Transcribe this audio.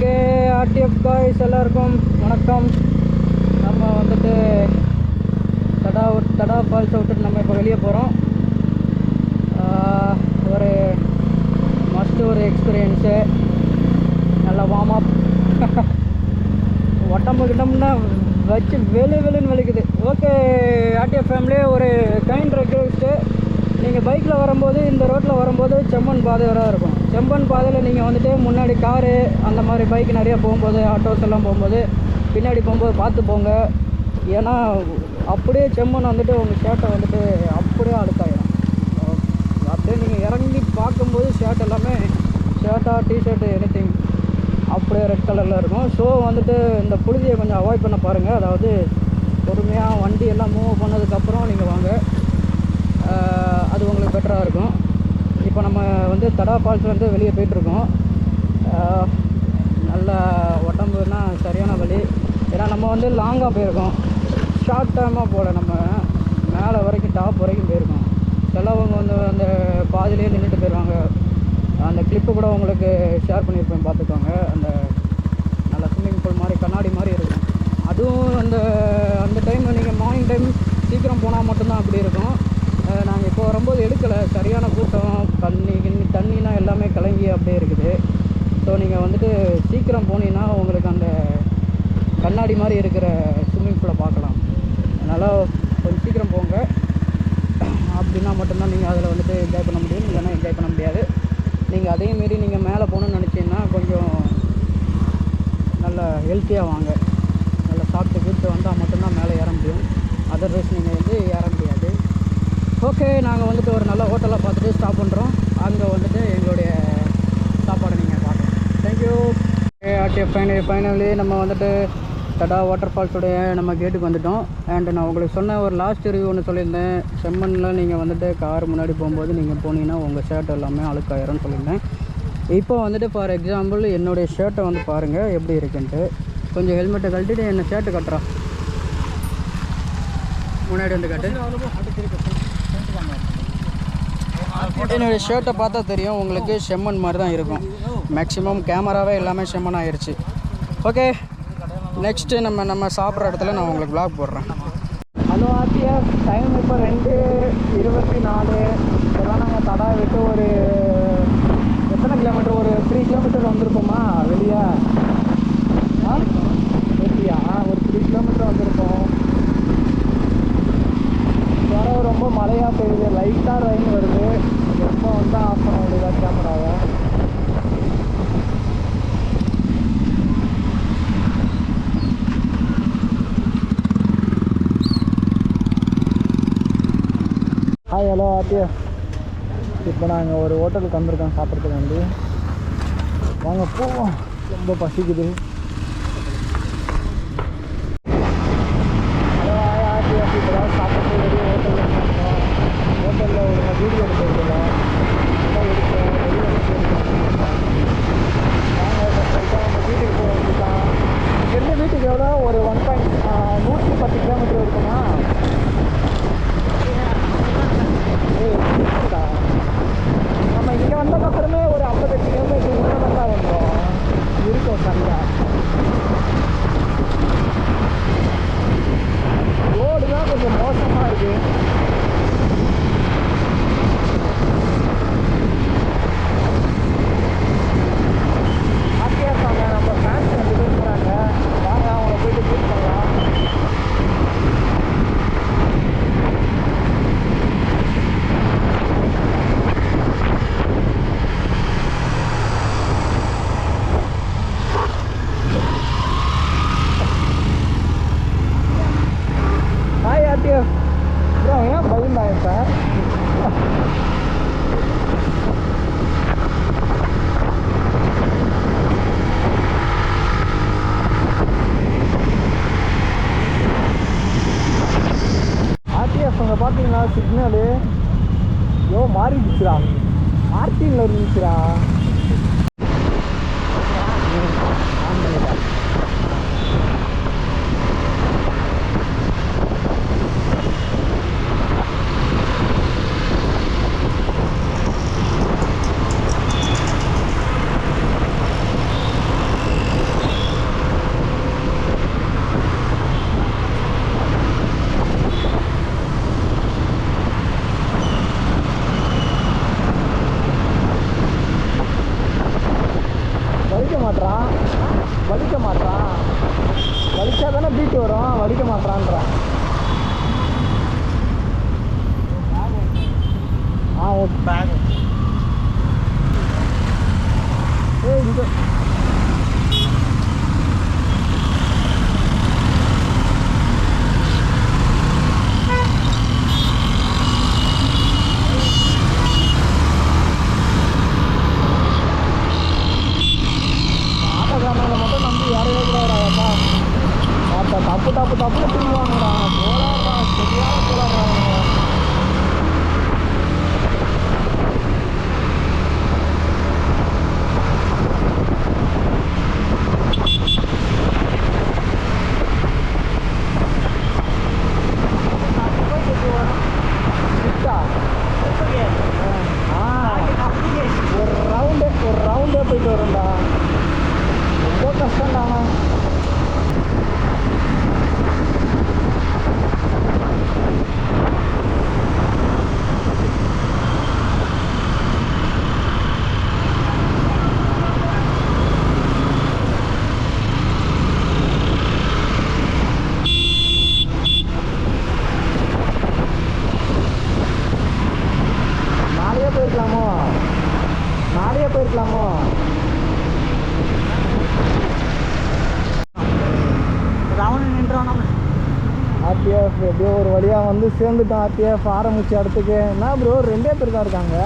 Okay RTF boys எல்லாருக்கும் வணக்கம். நம்ம வந்துட்டு தடா தடா ஃபால்ஸை விட்டுட்டு நம்ம இப்போ வெளியே போகிறோம் ஒரு மஸ்ட் ஒரு எக்ஸ்பீரியன்ஸு நல்லா வார்ம் அப் உடம்பு கிட்டம்னா வச்சு வெளு வெளுன்னு வலிக்குது. ஓகே ஆர்டிஎஃப் ஃபேமிலியே ஒரு கைண்ட் ரெக்வஸ்ட்டு நீங்கள் பைக்கில் வரும்போது இந்த ரோட்டில் வரும்போது செம்மண் பாதை வர இருக்கும். செம்மண் பாதையில் நீங்கள் வந்துட்டு முன்னாடி காரு அந்த மாதிரி பைக் நிறையா போகும்போது ஆட்டோஸ் எல்லாம் போகும்போது பின்னாடி போகும்போது பார்த்து போங்க. ஏன்னா அப்படியே செம்மண் வந்துட்டு உங்கள் ஷர்ட்டை வந்துட்டு அப்படியே அழுக்காயிடும் அப்படியே நீங்கள் இறங்கி பார்க்கும்போது ஷர்ட் எல்லாமே ஷர்ட்டாக டிஷர்ட்டு எனி அப்படியே ரெட் கலரில் இருக்கும். ஸோ வந்துட்டு இந்த புழுதியை கொஞ்சம் அவாய்ட் பண்ண பாருங்கள் அதாவது பொறுமையாக வண்டி எல்லாம் மூவ் பண்ணதுக்கப்புறம் நீங்கள் சூப்பராக இருக்கும். இப்போ நம்ம வந்து தடா ஃபால்ஸ்லேருந்து வெளியே போயிட்டுருக்கோம். நல்ல உடம்புனா சரியான வழி ஏன்னா நம்ம வந்து லாங்காக போயிருக்கோம். ஷார்ட் டைமாக போகல நம்ம மேலே வரைக்கும் டாப் வரைக்கும் போயிருக்கோம். சிலவங்க வந்து அந்த பாதியிலே நின்றுட்டு போயிடுவாங்க அந்த கிளிப்பு கூட உங்களுக்கு ஷேர் பண்ணியிருப்பேன் பார்த்துக்கோங்க. அந்த நல்ல ஸ்விம்மிங் பூல் மாதிரி கண்ணாடி மாதிரி இருக்கும். அதுவும் அந்த அந்த டைம் நீங்கள் மார்னிங் டைம் சீக்கிரம் போனால் மட்டும்தான் அப்படி இருக்கும். வரும்போது எடுக்கலை. சரியான கூட்டம் தண்ணி கிண்ணி தண்ணினா எல்லாமே கலங்கி அப்படியே இருக்குது. ஸோ நீங்கள் வந்துட்டு சீக்கிரம் போனீங்கன்னா உங்களுக்கு அந்த கண்ணாடி மாதிரி இருக்கிற ஸ்விம்மிங் பூலை பார்க்கலாம். அதனால் கொஞ்சம் சீக்கிரம் போங்க. அப்படின்னா மட்டும்தான் நீங்கள் அதில் வந்துட்டு என்ஜாய் பண்ண முடியும். இல்லைன்னா என்ஜாய் பண்ண முடியாது. நீங்கள் அதே மாரி நீங்கள் மேலே போகணுன்னு நினச்சிங்கன்னா கொஞ்சம் நல்ல ஹெல்த்தியாக வாங்க நல்ல சாப்பிட்டு கீட்டு வந்தால் மட்டும்தான் மேலே ஏற முடியும் அதர்வைஸ் நீங்கள் வந்து ஏற முடியாது ஓகே நாங்கள் வந்துட்டு ஒரு நல்ல ஹோட்டலாக பார்த்துட்டு ஸ்டாப் பண்ணுறோம் அங்கே வந்துட்டு எங்களுடைய சாப்பாடை நீங்கள் பார்க்கலாம். தேங்க்யூ ஆர்டிஎ ஃபைனலி ஃபைனலி நம்ம வந்துட்டு தடா வாட்டர் ஃபால்ஸுடைய நம்ம கேட்டுக்கு வந்துட்டோம். அண்ட் நான் உங்களுக்கு சொன்ன ஒரு லாஸ்ட் ரிவ்யூ ஒன்று சொல்லியிருந்தேன். செம்மண்ணில் நீங்கள் வந்துட்டு கார் முன்னாடி போகும்போது நீங்கள் போனீங்கன்னா உங்கள் ஷர்ட் எல்லாமே அழுக்காயிரம்னு சொல்லியிருந்தேன். இப்போ வந்துட்டு ஃபார் எக்ஸாம்பிள் என்னுடைய ஷர்ட்டை வந்து பாருங்கள் எப்படி இருக்குன்ட்டு. கொஞ்சம் ஹெல்மெட்டை கழட்டிட்டு என்ன ஷர்ட்டு கட்டுறான் முன்னாடி வந்து கட்டு. என்னுடைய ஷர்ட்டை பார்த்தா தெரியும். உங்களுக்கு செம்மன் மாதிரி தான் இருக்கும். மேக்ஸிமம் கேமராவே எல்லாமே செம்மன் ஆயிடுச்சு ஓகே நெக்ஸ்ட்டு நம்ம நம்ம சாப்பிட்ற இடத்துல நான் உங்களுக்கு பிளாக் போடுறேன். ஹலோ ஆர்டிஎஃப் டைம் இப்போ ரெண்டு இருபத்தி நாலு இதெல்லாம் நாங்கள் தடா விட்டு ஒரு எத்தனை கிலோமீட்டர் ஒரு த்ரீ கிலோமீட்டர் வந்திருப்போமா வெளியே? ஆ? வெளியா ஒரு த்ரீ கிலோமீட்டர் வந்திருப்போம் வர ரொம்ப மழையாக பெய்யுது லைட்டாக ரெயின் வருது ரொம்ப வந்து ஆஃப் பண்ண முடியல கேமராவை ஹாய் ஹலோ ஆத்தியா இப்போ நாங்கள் ஒரு ஹோட்டலுக்கு வந்திருக்கோம் சாப்பிட்றதுக்கு வந்து வாங்க போவோம். ரொம்ப பசிக்குது ஹலோ ஹாய் ஆத்தியா இப்போ தான் சாப்பிட்டு வெளியே ஹோட்டலில் இருக்கோம் ஹோட்டலில் ஒரு வீடியோ எடுக்கிறதுல நல்லா எடுக்கிறோம் வெளியே எடுக்கிறோம் வாங்க இப்போ நம்ம வீட்டுக்கு போக வேண்டியதான் இங்கேருந்து வீட்டுக்கு எவ்வளோ ஒரு ஒன் பாயிண்ட் நூற்றி பத்து கிலோமீட்டர் இருக்குமா ஏய், இருக்குடா. நம்ம இங்கே வந்ததுக்கப்புறமே ஒரு ஐம்பத்தெட்டு கிலோமீட்டர் உள்ள வந்தா வந்தோம் இருக்கும் சரியா ரோடு தான் கொஞ்சம் மோசமாக இருக்கு ஹாப்பியாக இருக்காங்க நம்ம ஃபேன்ஸ் ரெண்டு பேர் போகிறாங்க வாங்க அவங்கள போயிட்டு மீட் பண்ணலாம் ஹாய் ஆர்டிஎஃப் ப்ரோ ஏன் பயந்தாங்க சார் ஆர்டிஎஃப் அங்கே பார்த்தீங்கன்னா சிக்னலு யோ மாறிடுச்சுடா ஆர்டியில் இருந்துச்சுடா வரும் வலிக்க மாட்றான்றான் ஆ ஓகே பேக் ஏய் இது போயிருக்கலாமோ ஆர்டிஎஃப் எப்படியோ ஒரு வழியாக வந்து சேர்ந்துட்டோம் ஆர்டிஎஃப் ஆரம்பிச்ச இடத்துக்கு. என்ன ப்ரோ ரெண்டே பேர் தான் இருக்காங்க.